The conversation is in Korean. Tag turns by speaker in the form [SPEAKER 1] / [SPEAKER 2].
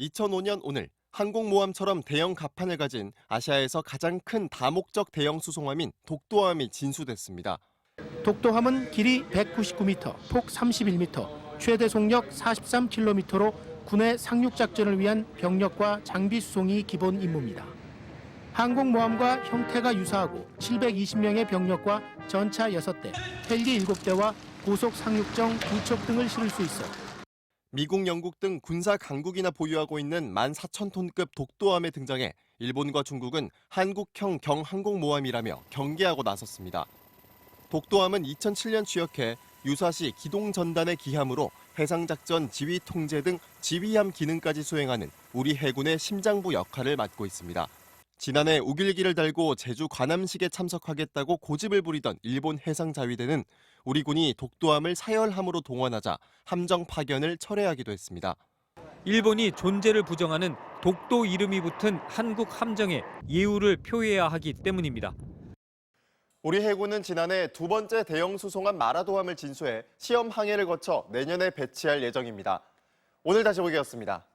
[SPEAKER 1] 2005년 오늘 항공모함처럼 대형 갑판을 가진 아시아에서 가장 큰 다목적 대형 수송함인 독도함이 진수됐습니다.
[SPEAKER 2] 독도함은 길이 199m, 폭 31m, 최대 속력 43km로 군의 상륙 작전을 위한 병력과 장비 수송이 기본 임무입니다. 항공모함과 형태가 유사하고 720명의 병력과 전차 6대, 헬기 7대와 고속 상륙정 2척 등을 실을 수 있어
[SPEAKER 1] 미국, 영국 등 군사 강국이나 보유하고 있는 14,000톤급 독도함에 등장해 일본과 중국은 한국형 경항공모함이라며 경계하고 나섰습니다. 독도함은 2007년 취역해 유사시 기동전단의 기함으로 해상작전 지휘 통제 등 지휘함 기능까지 수행하는 우리 해군의 심장부 역할을 맡고 있습니다. 지난해 우길기를 달고 제주 관함식에 참석하겠다고 고집을 부리던 일본 해상자위대는 우리 군이 독도함을 사열함으로 동원하자 함정 파견을 철회하기도 했습니다.
[SPEAKER 3] 일본이 존재를 부정하는 독도 이름이 붙은 한국 함정에 예우를 표해야 하기 때문입니다.
[SPEAKER 1] 우리 해군은 지난해 두 번째 대형 수송함 마라도함을 진수해 시험 항해를 거쳐 내년에 배치할 예정입니다. 오늘 다시 보기였습니다.